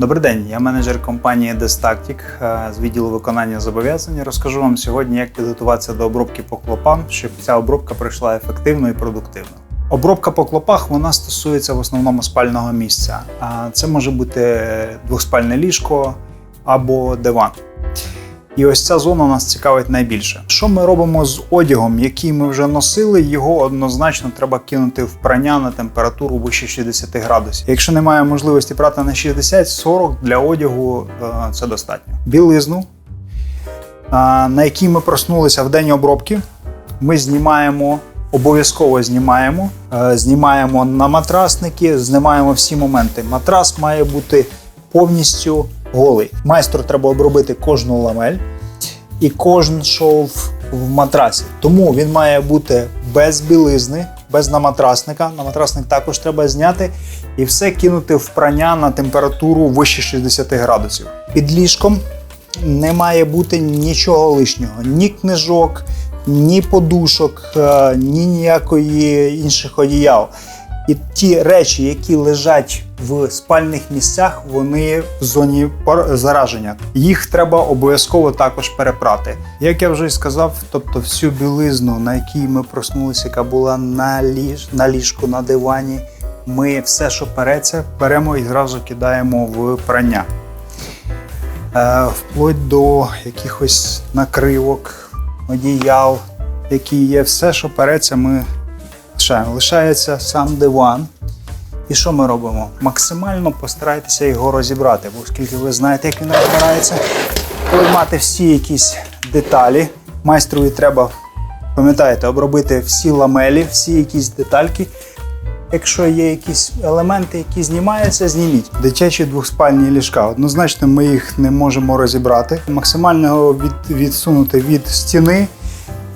Добрий день, я менеджер компанії Destactic е, з відділу виконання зобов'язань. Розкажу вам сьогодні, як підготуватися до обробки по клопам, щоб ця обробка пройшла ефективно і продуктивно. Обробка по клопах вона стосується в основному спального місця. Це може бути двохспальне ліжко або диван. І ось ця зона нас цікавить найбільше. Що ми робимо з одягом, який ми вже носили, його однозначно треба кинути в прання на температуру вище 60 градусів. Якщо немає можливості прати на 60-40, для одягу е, це достатньо. Білизну, е, на якій ми проснулися в день обробки, ми знімаємо. Обов'язково знімаємо, Е, знімаємо на матрасники, знімаємо всі моменти. Матрас має бути повністю голий. Майстру треба обробити кожну ламель і кожен шов в матрасі. Тому він має бути без білизни, без наматрасника. Наматрасник також треба зняти і все кинути в прання на температуру вище 60 градусів. Під ліжком не має бути нічого лишнього, ні книжок, ні подушок, е, ні ніякої інших одіял. І ті речі, які лежать в спальних місцях, вони в зоні зараження. Їх треба обов'язково також перепрати. Як я вже сказав, тобто всю білизну, на якій ми проснулися, яка була на, ліж, на ліжку, на дивані, ми все, що переться, беремо і зразу кидаємо в прання. Е, вплоть до якихось накривок, одіял, які є, все, що переться, ми лишаємо. Лишається сам диван. І що ми робимо? Максимально постарайтеся його розібрати, бо оскільки ви знаєте, як він розбирається. Коли мати всі якісь деталі, майстрові треба, пам'ятаєте, обробити всі ламелі, всі якісь детальки. Якщо є якісь елементи, які знімаються, зніміть. Дитячі двохспальні ліжка. Однозначно, ми їх не можемо розібрати. Максимально його від, відсунути від стіни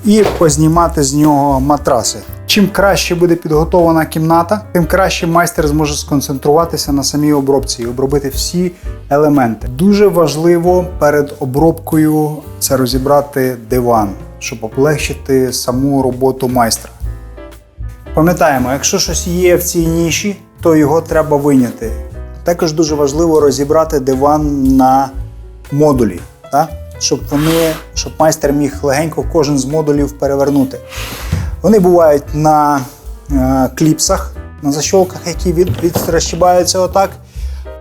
і познімати з нього матраси. Чим краще буде підготована кімната, тим краще майстер зможе сконцентруватися на самій обробці і обробити всі елементи. Дуже важливо перед обробкою це розібрати диван, щоб облегчити саму роботу майстра. Пам'ятаємо, якщо щось є в цій ніші, то його треба виняти. Також дуже важливо розібрати диван на модулі, так? щоб вони, щоб майстер міг легенько кожен з модулів перевернути. Вони бувають на е, кліпсах, на защолках, які від, відрозчібаються отак.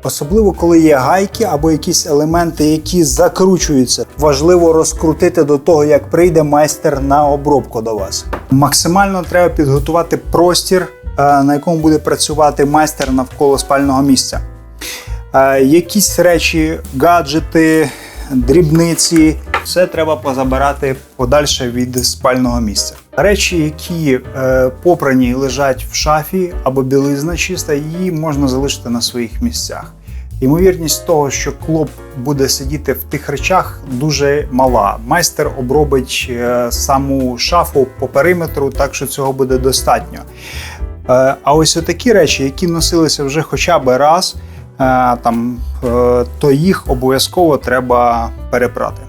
Особливо, коли є гайки або якісь елементи, які закручуються. Важливо розкрутити до того, як прийде майстер на обробку до вас. Максимально треба підготувати простір, е, на якому буде працювати майстер навколо спального місця. Е, Якісь речі, гаджети, дрібниці, все треба позабирати подальше від спального місця. Речі, які е, попрані лежать в шафі або білизна чиста, її можна залишити на своїх місцях. Ймовірність того, що клоп буде сидіти в тих речах, дуже мала. Майстер обробить е, саму шафу по периметру, так що цього буде достатньо. Е, А ось такі речі, які носилися вже хоча б раз, е, там, е, то їх обов'язково треба перепрати.